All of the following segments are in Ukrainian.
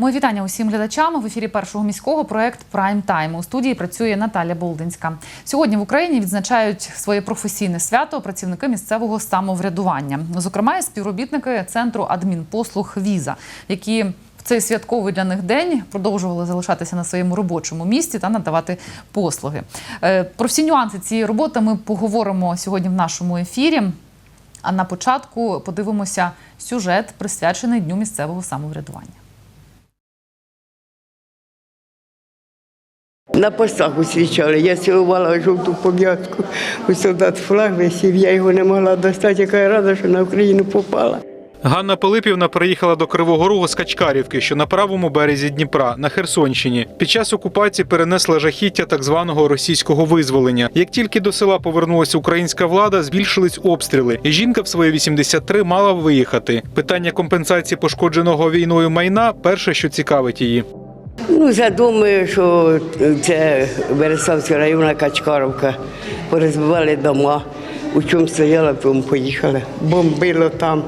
Мої вітання усім глядачам в ефірі першого міського проект Прайм Тайм. У студії працює Наталя Болдинська. Сьогодні в Україні відзначають своє професійне свято працівники місцевого самоврядування, зокрема співробітники центру адмінпослуг Віза, які в цей святковий для них день продовжували залишатися на своєму робочому місці та надавати послуги. Е, Про всі нюанси цієї роботи ми поговоримо сьогодні в нашому ефірі. А на початку подивимося сюжет, присвячений дню місцевого самоврядування. На постах зустрічали. Я цілувала жовту пов'язку. У солдат флаг висів, я його не могла достати, яка я рада, що на Україну попала. Ганна Пилипівна приїхала до Кривого Рогу з Качкарівки, що на правому березі Дніпра, на Херсонщині. Під час окупації перенесла жахіття так званого російського визволення. Як тільки до села повернулася українська влада, збільшились обстріли, і жінка в свої 83 мала виїхати. Питання компенсації пошкодженого війною майна перше, що цікавить її. Ну, задумаю, що це Береславська районна Качкаровка. Порозбивали дома. У чому стояла, тому поїхала. Бомбило там.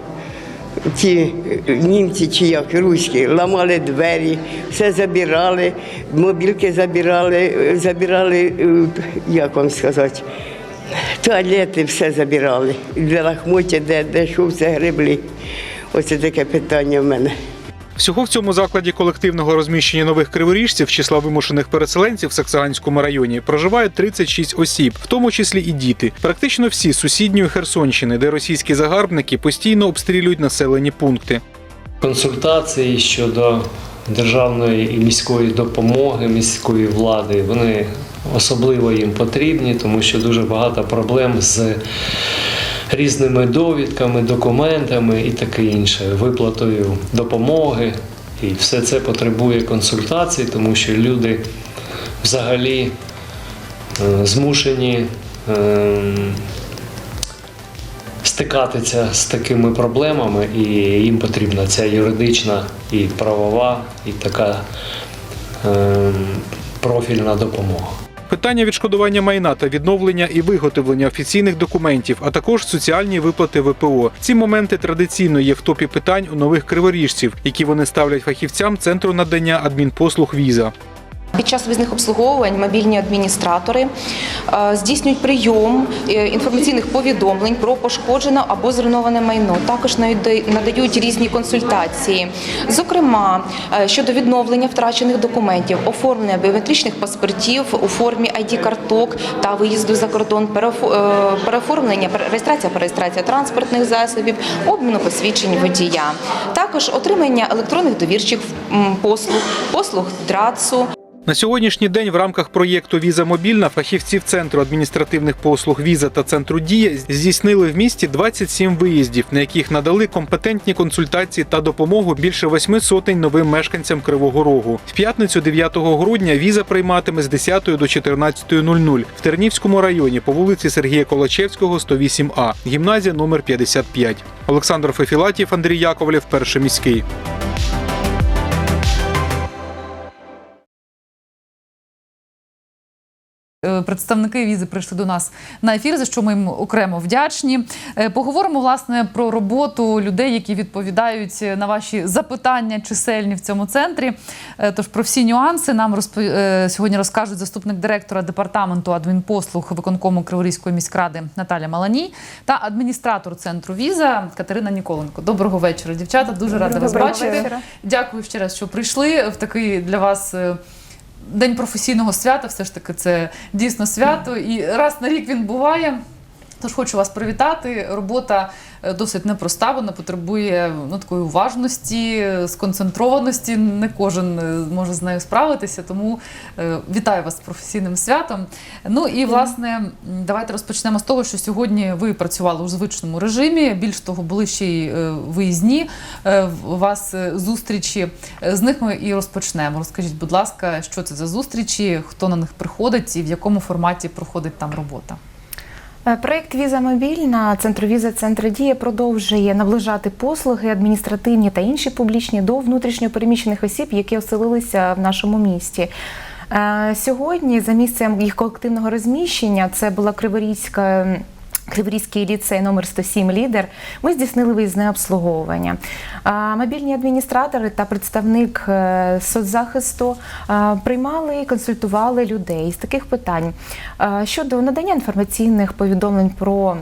Ті німці чи як руські ламали двері, все забирали, мобілки забирали, забирали, е, як вам сказати, туалети все забирали. Для лахмоття, де, де що все гребли. Оце таке питання в мене. Всього в цьому закладі колективного розміщення нових криворіжців числа вимушених переселенців в Саксаганському районі проживає 36 осіб, в тому числі і діти. Практично всі з сусідньої Херсонщини, де російські загарбники постійно обстрілюють населені пункти. консультації щодо державної і міської допомоги міської влади. Вони особливо їм потрібні, тому що дуже багато проблем з різними довідками, документами і таке інше, виплатою допомоги. І все це потребує консультацій, тому що люди взагалі е, змушені. ем, стикатися з такими проблемами, і їм потрібна ця юридична і правова, і така ем, профільна допомога. Питання відшкодування майна та відновлення і виготовлення офіційних документів, а також соціальні виплати ВПО. Ці моменти традиційно є в топі питань у нових криворіжців, які вони ставлять фахівцям центру надання адмінпослуг віза. Під час візних обслуговувань мобільні адміністратори е, здійснюють прийом е, інформаційних повідомлень про пошкоджене або зруйноване майно. Також надають різні консультації, зокрема е, щодо відновлення втрачених документів, оформлення біометричних паспортів у формі id карток та виїзду за кордон, переоформлення, пере- реєстрація, перереєстрація транспортних засобів, обміну посвідчень водія, також отримання електронних довірчих послуг, послуг драцу. На сьогоднішній день в рамках проєкту Віза мобільна фахівців центру адміністративних послуг Віза та центру Дія здійснили в місті 27 виїздів, на яких надали компетентні консультації та допомогу більше восьми сотень новим мешканцям Кривого Рогу. В п'ятницю 9 грудня віза прийматиме з 10 до 14.00 в Тернівському районі по вулиці Сергія Колачевського, 108А, гімназія номер 55. Олександр Фефілатів, Андрій Яковлєв, перший міський. Представники візи прийшли до нас на ефір, за що ми їм окремо вдячні. Е, Поговоримо власне про роботу людей, які відповідають на ваші запитання чисельні в цьому центрі. Е, Тож про всі нюанси нам розпо... е, сьогодні розкажуть заступник директора департаменту адмінпослуг виконкому Криворізької міськради Наталя Маланій та адміністратор центру віза Катерина Ніколенко. Доброго вечора, дівчата. Дуже рада вас бачити. вечора. Дякую ще раз, що прийшли в такий для вас. День професійного свята, все ж таки, це дійсно свято. І раз на рік він буває. Тож хочу вас привітати. Робота е, досить непроста, вона потребує ну, такої уважності, сконцентрованості. Не кожен е, може з нею справитися. Тому е, вітаю вас з професійним святом. Ну і власне, давайте розпочнемо з того, що сьогодні ви працювали у звичному режимі. Більш того, були ще й виїзні у вас зустрічі. З них ми і розпочнемо. Розкажіть, будь ласка, що це за зустрічі, хто на них приходить і в якому форматі проходить там робота. Е, Проєкт Віза Мобільна Центру Віза Центр Дія продовжує наближати послуги адміністративні та інші публічні до внутрішньопереміщених осіб, які оселилися в нашому місті. Е, Сьогодні за місцем їх колективного розміщення це була Криворізька Криворізький ліцей номер 107 лідер. Ми здійснили виїзне обслуговування. Мобільні адміністратори та представник е, соцзахисту приймали і консультували людей з таких питань щодо надання інформаційних повідомлень про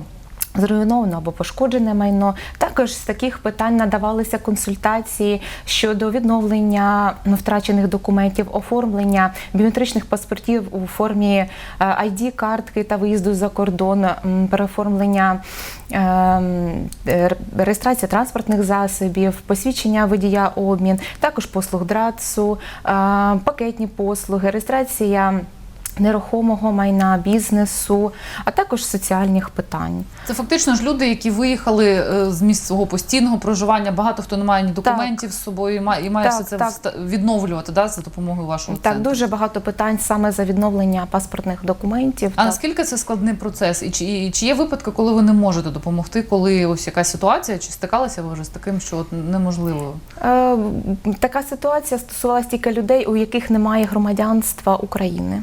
Зруйноване або пошкоджене майно. Також з таких питань надавалися консультації щодо відновлення ну, втрачених документів, оформлення біометричних паспортів у формі id картки та виїзду за кордон, переоформлення ем, е, реєстрація транспортних засобів, посвідчення водія обмін, також послуг драцу, е, пакетні послуги, реєстрація нерухомого майна, бізнесу, а також соціальних питань. Це фактично ж люди, які виїхали е, з місць свого постійного проживання. Багато хто не має ні документів з собою і має, і має Так, все це так. відновлювати да, за допомогою вашого Так, центру. дуже багато питань саме за відновлення паспортних документів. А так. наскільки це складний процес? І чи, і чи є випадки, коли ви не можете допомогти, коли ось якась ситуація, чи стикалися ви вже з таким, що от неможливо? Е, така ситуація стосувалася тільки людей, у яких немає громадянства України.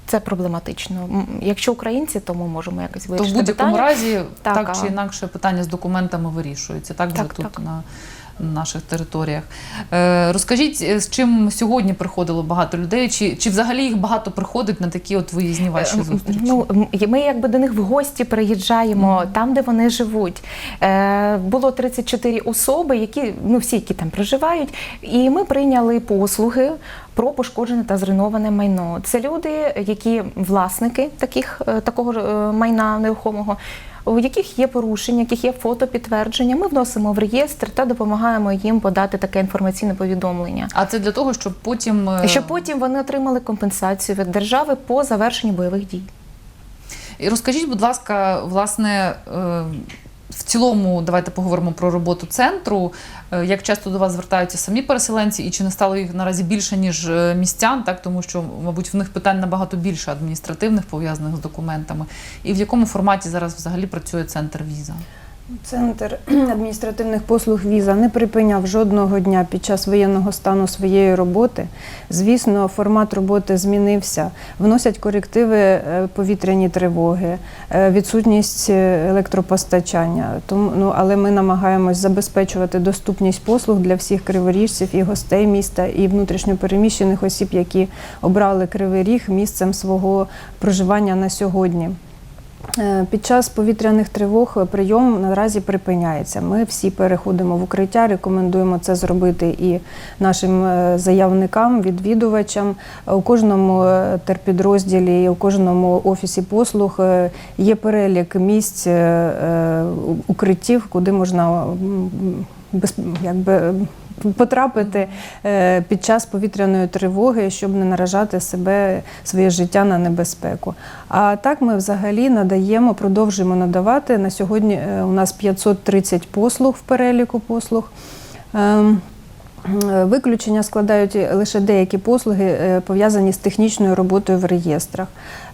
Це проблематично. Якщо українці, то ми можемо якось То в будь-якому разі так, Так, чи інакше питання з документами вирішується, так вже Так, тут на наших територіях. Е, розкажіть, е, з чим сьогодні приходило багато людей, чи, чи взагалі їх багато приходить на такі от виїзні ваші Е, зустрічі? Ну, ми якби до них в гості приїжджаємо там, де вони живуть. Е, було 34 особи, які ну всі, які там проживають, і ми прийняли послуги. Про пошкоджене та зруйноване майно. Це люди, які власники таких, е, такого е, майна нерухомого, у яких є порушення, яких є фотопідтвердження. Ми вносимо в реєстр та допомагаємо їм подати таке інформаційне повідомлення. А це для того, щоб потім е, Щоб потім вони отримали компенсацію від держави по завершенню бойових дій. І розкажіть, будь ласка, власне, цілому, давайте поговоримо про роботу центру. Е, Як часто до вас звертаються самі переселенці, і чи не стало їх наразі більше, ніж е, містян, так тому що, мабуть, в них питань набагато більше адміністративних пов'язаних з документами. І в якому форматі зараз взагалі працює центр віза? Центр адміністративних послуг віза не припиняв жодного дня під час воєнного стану своєї роботи. Звісно, формат роботи змінився. Вносять корективи е, повітряні тривоги, е, відсутність е, електропостачання. Тому, ну, але ми намагаємось забезпечувати доступність послуг для всіх криворіжців і гостей міста, і внутрішньопереміщених осіб, які обрали Кривий Ріг місцем свого проживання на сьогодні. Е, Під час повітряних тривог прийом наразі припиняється. Ми всі переходимо в укриття. Рекомендуємо це зробити і нашим е, заявникам, відвідувачам. У кожному е, терпідрозділі, у кожному офісі послуг е, є перелік місць е, е, укриттів, куди можна без, якби, потрапити е, під час повітряної тривоги, щоб не наражати себе, своє життя на небезпеку. А так ми взагалі надаємо, продовжуємо надавати. На сьогодні е, у нас 530 послуг в переліку послуг. Ем, е, Виключення складають лише деякі послуги, пов'язані з технічною роботою в реєстрах.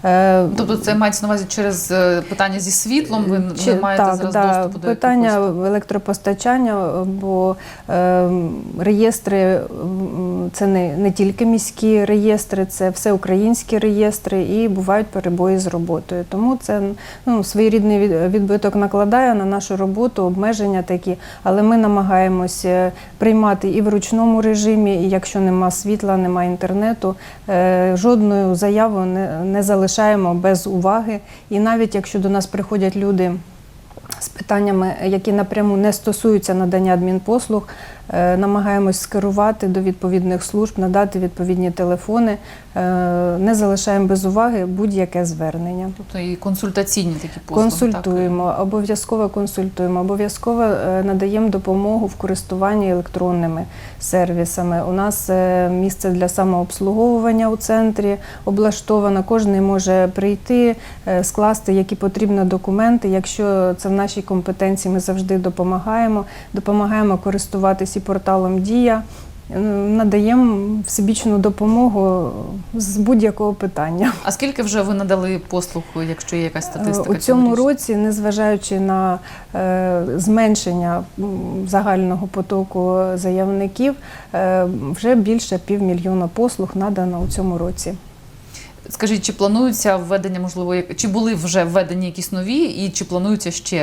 Е, Тобто це мається на увазі через е, питання зі світлом, ви чи- не маєте зараз доступу до питання якихось- електропостачання, бо е, реєстри це не, не тільки міські реєстри, це все українські реєстри і бувають перебої з роботою. Тому це ну, своєрідний відбиток накладає на нашу роботу, обмеження такі, але ми намагаємося приймати і в ручному режимі, і якщо нема світла, немає інтернету, е, жодну заяву не, не залишаємо без уваги. І навіть якщо до нас приходять люди з питаннями, які напряму не стосуються надання адмінпослуг, намагаємось скерувати до відповідних служб, надати відповідні телефони, е, не залишаємо без уваги будь-яке звернення. Тобто і консультаційні такі послуги. Консультуємо, обов'язково консультуємо, обов'язково е, надаємо допомогу в користуванні електронними сервісами. У нас е, місце для самообслуговування у центрі облаштовано. Кожен може прийти, е, скласти які потрібні документи. Якщо це в нашій компетенції, ми завжди допомагаємо. Допомагаємо користуватися і порталом Дія. Надаємо всебічну допомогу з будь-якого питання. А скільки вже ви надали послуг, якщо є якась статистика? Е, У цьому році, незважаючи на е, зменшення загального потоку заявників, е, вже більше півмільйона послуг надано у цьому році. Скажіть, чи планується введення, можливо, як- чи були вже введені якісь нові, і чи плануються ще?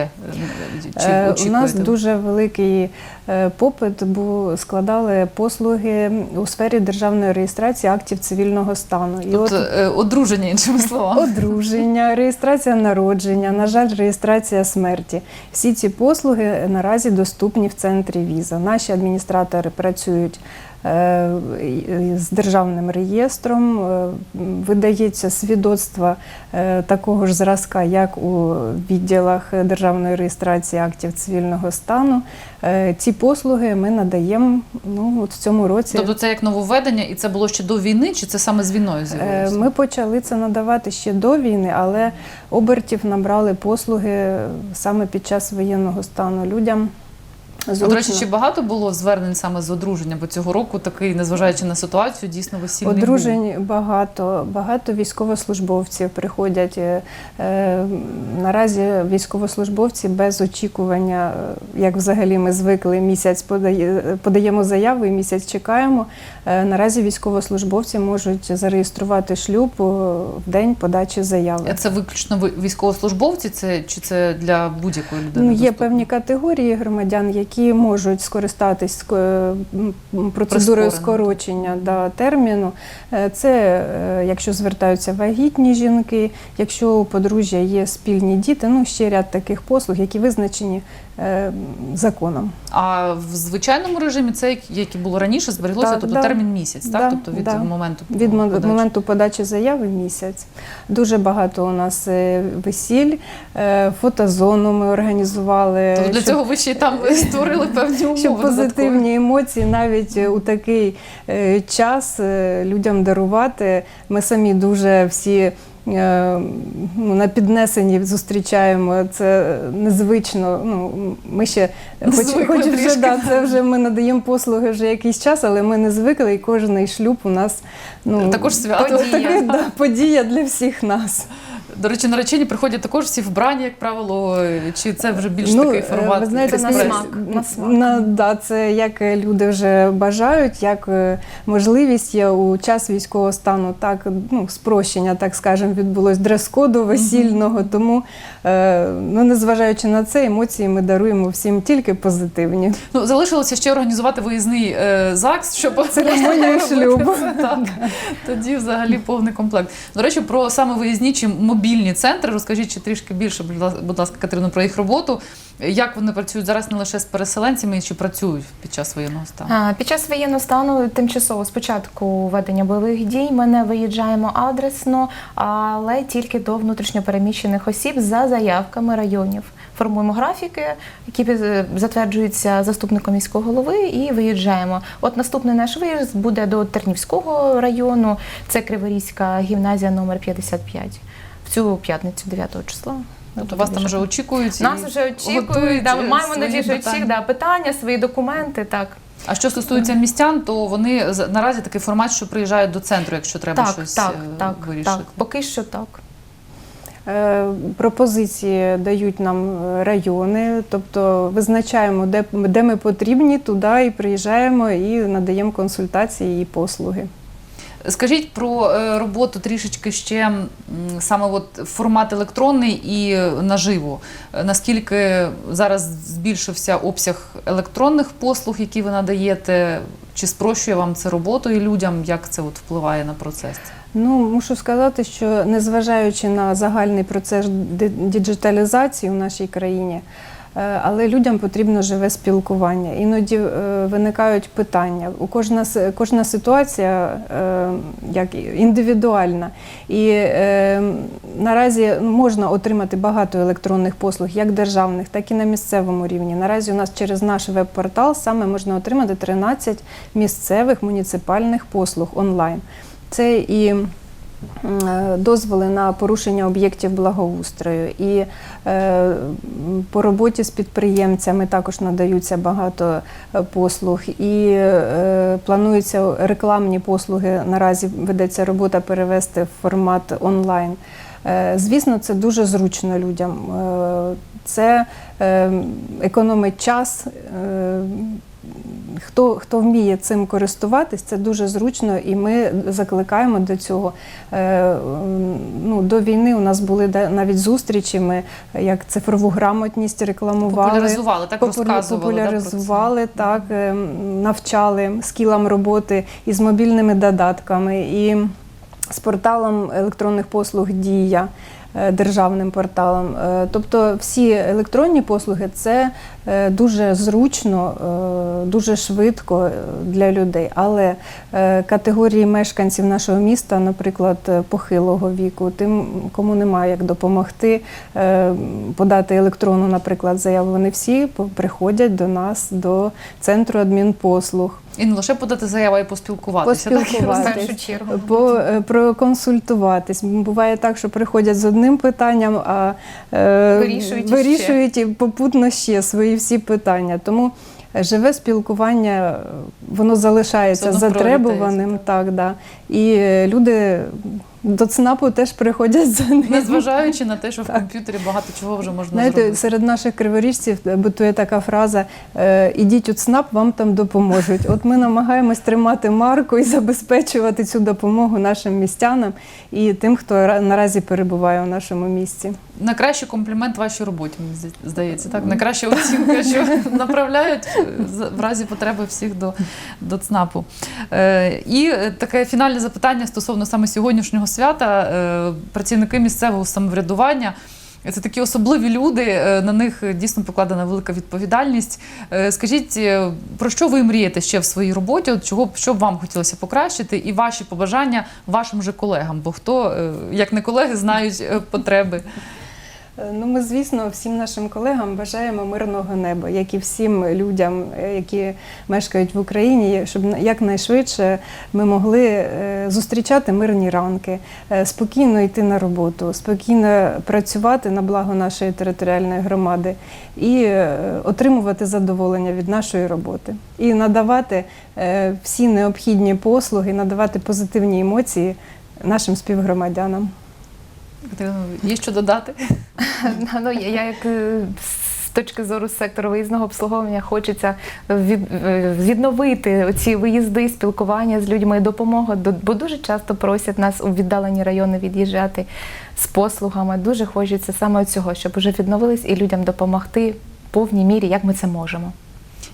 Е, Чи Е, У нас дуже великий е, попит, бо складали послуги у сфері державної реєстрації актів цивільного стану. І Тобто е, одруження, іншими словами. Одруження, реєстрація народження, на жаль, реєстрація смерті. Всі ці послуги наразі доступні в центрі віза. Наші адміністратори працюють і- з державним реєстром, е, видається свідоцтво е, такого ж зразка, як у відділах державної реєстрації актів цивільного стану. Е, Ці послуги ми надаємо ну, от в цьому році. Тобто це як нововведення, і це було ще до війни, чи це саме з війною Е, з'явилося? Ми почали це надавати ще до війни, але обертів набрали послуги саме під час воєнного стану людям. А, До речі, зручно. чи багато було звернень саме з одруження? Бо цього року такий, незважаючи на ситуацію, дійсно весільний. Одружень багато, багато військовослужбовців приходять. Е, е, наразі військовослужбовці без очікування, е, як взагалі ми звикли, місяць подаємо заяву і місяць чекаємо. Наразі військовослужбовці можуть зареєструвати шлюб в день подачі заяви. А Це виключно військовослужбовці, це чи це для будь-якої людини? Ну, є доступно? певні категорії громадян, які можуть скористатись е, процедурою скорочення да, терміну. Е, Це е, якщо звертаються вагітні жінки, якщо у подружжя є спільні діти, ну ще ряд таких послуг, які визначені законом. А в звичайному режимі це як- і було раніше, збереглося, Так, тобто да. термін місяць, так? Да, Тобто від да. моменту Від подачі. моменту подачі заяви місяць. Дуже багато у нас весіль, фотозону ми організували. Тобто для щоб- цього ви ще й там створили певні умови. Щоб позитивні емоції навіть е, у такий е, час е, людям дарувати. Ми самі дуже всі. ну, На піднесенні зустрічаємо це незвично. Ну ми ще хоч, хоч вже да, це вже ми надаємо послуги вже якийсь час, але ми не звикли, і кожний шлюб у нас ну Також свято. Подія, таке, да, подія для всіх нас. До речі, наречені приходять також всі вбрані, як правило, чи це вже більш Ну, такий е, формат? Ви знаєте, на смак, на смак. На, да, це як люди вже бажають, як е, можливість є у час військового стану, так ну, спрощення, так скажемо, відбулось дрес-коду весільного. Тому, е, ну, незважаючи на це, емоції ми даруємо всім тільки позитивні. Ну, залишилося ще організувати виїзний е, ЗАГС, щоб Церемонію шлюбу. Так. Тоді взагалі повний комплект. До речі, про саме виїзні чи мобільні центри. Розкажіть ще трішки більше, будь ласка, Катерино, про їх роботу. Як вони працюють зараз не лише з переселенцями, чи працюють під час воєнного стану? Під час воєнного стану тимчасово спочатку ведення бойових дій ми не виїжджаємо адресно, але тільки до внутрішньопереміщених осіб за заявками районів. Формуємо графіки, які е, затверджуються заступником міського голови, і виїжджаємо. От наступний наш виїзд буде до Тернівського району. Це Криворізька гімназія номер 55. В цю п'ятницю, 9 числа. Тобто вас там вже очікують? Нас і вже очікують, да, ми маємо надію, що питання. всіх да, питання, свої документи. Так, А що стосується містян, то вони наразі такий формат, що приїжджають до центру, якщо треба так, щось так, е, так, вирішити. так. Поки що так. Е, Пропозиції дають нам е, райони, тобто визначаємо, де, де ми потрібні, туди і приїжджаємо і надаємо консультації і послуги. Скажіть про е, роботу трішечки ще саме от формат електронний і наживо. Е, Наскільки зараз збільшився обсяг електронних послуг, які ви надаєте? Чи спрощує вам це роботу і людям? Як це от впливає на процес? Ну, мушу сказати, що незважаючи на загальний процес ди- діджиталізації в нашій країні, але людям потрібно живе спілкування. Іноді е, виникають питання. У кожна, кожна ситуація е, як індивідуальна. І е, наразі можна отримати багато електронних послуг, як державних, так і на місцевому рівні. Наразі у нас через наш веб-портал саме можна отримати 13 місцевих муніципальних послуг онлайн. Це і е, дозволи на порушення об'єктів благоустрою, і е, по роботі з підприємцями також надаються багато е, послуг, і е, плануються рекламні послуги. Наразі ведеться робота перевести в формат онлайн. Е, Звісно, це дуже зручно людям. Е, Це е, економить час. Хто, хто вміє цим користуватись, це дуже зручно, і ми закликаємо до цього. Е, ну, до війни у нас були навіть зустрічі. Ми як цифрову грамотність рекламували. Популяризували, так розказували. да, популяризували, так, ем, навчали скілам роботи із мобільними додатками, і з порталом електронних послуг Дія. е, Державним порталом, Е, тобто всі електронні послуги це дуже зручно, е, дуже швидко е, для людей. Але е, категорії мешканців нашого міста, наприклад, е, похилого віку, тим, кому немає як допомогти е, подати електронну, наприклад, заяву, вони всі приходять до нас, до центру адмінпослуг. І не лише подати заяву, а й поспілкуватися. так, я Поспілкуватись. розумію. В першу чергу. По, е, проконсультуватись. Буває так, що приходять з одним питанням, а е, Вирішують вирішують і попутно ще свої всі питання. Тому е, живе спілкування, е, воно залишається Все одно затребуваним. Так, да. І е, люди до ЦНАПу теж приходять за ним. Незважаючи на те, що в комп'ютері багато чого вже можна Знаєте, зробити. серед наших криворіжців битує така фраза: е, ідіть у ЦНАП, вам там допоможуть. От ми намагаємось тримати марку і забезпечувати цю допомогу нашим містянам і тим, хто наразі перебуває у нашому місті. Найкращий комплімент вашій роботі, мені здається, так? Найкраща оцінка, що направляють е, в разі потреби всіх до, до ЦНАПу. Е, і е, таке фінальне запитання стосовно саме сьогоднішнього свята. Е, працівники місцевого самоврядування. Це такі особливі люди, е, на них дійсно покладена велика відповідальність. Е, Скажіть, про що ви мрієте ще в своїй роботі? От чого що б вам хотілося покращити, і ваші побажання вашим же колегам? Бо хто, як не колеги, знають потреби. Е, Ну, ми, звісно, всім нашим колегам бажаємо мирного неба, як і всім людям, е, які мешкають в Україні, щоб якнайшвидше ми могли е, зустрічати мирні ранки, спокійно йти на роботу, спокійно працювати на благо нашої територіальної громади і отримувати задоволення від нашої роботи, і надавати всі необхідні послуги, надавати позитивні емоції нашим співгромадянам. Катерино, є що додати? Ну, я я як е, з точки зору сектору виїзного обслуговування хочеться від, е, відновити ці виїзди, спілкування з людьми, допомога, До- бо дуже часто просять нас у віддалені райони від'їжджати з послугами. Дуже хочеться саме цього, щоб вже відновились і людям допомогти в повній мірі, як ми це можемо.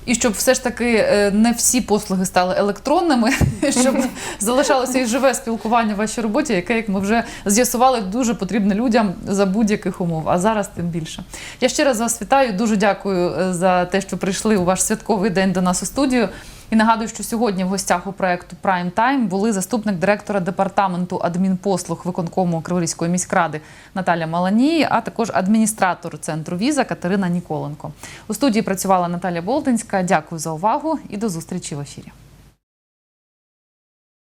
І щоб все ж таки е, не всі послуги стали електронними, щоб залишалося і живе спілкування в вашій роботі, яке, як ми вже з'ясували, дуже потрібне людям за будь-яких умов. А зараз тим більше. Я ще раз вас вітаю. Дуже дякую е, за те, що прийшли у ваш святковий день до нас у студію. І нагадую, що сьогодні в гостях у проекту Prime Time були заступник директора департаменту адмінпослуг виконкому Криворізької міськради Наталя Маланії, а також адміністратор центру Віза Катерина Ніколенко. У студії працювала Наталя Болтинська. Дякую за увагу і до зустрічі в ефірі.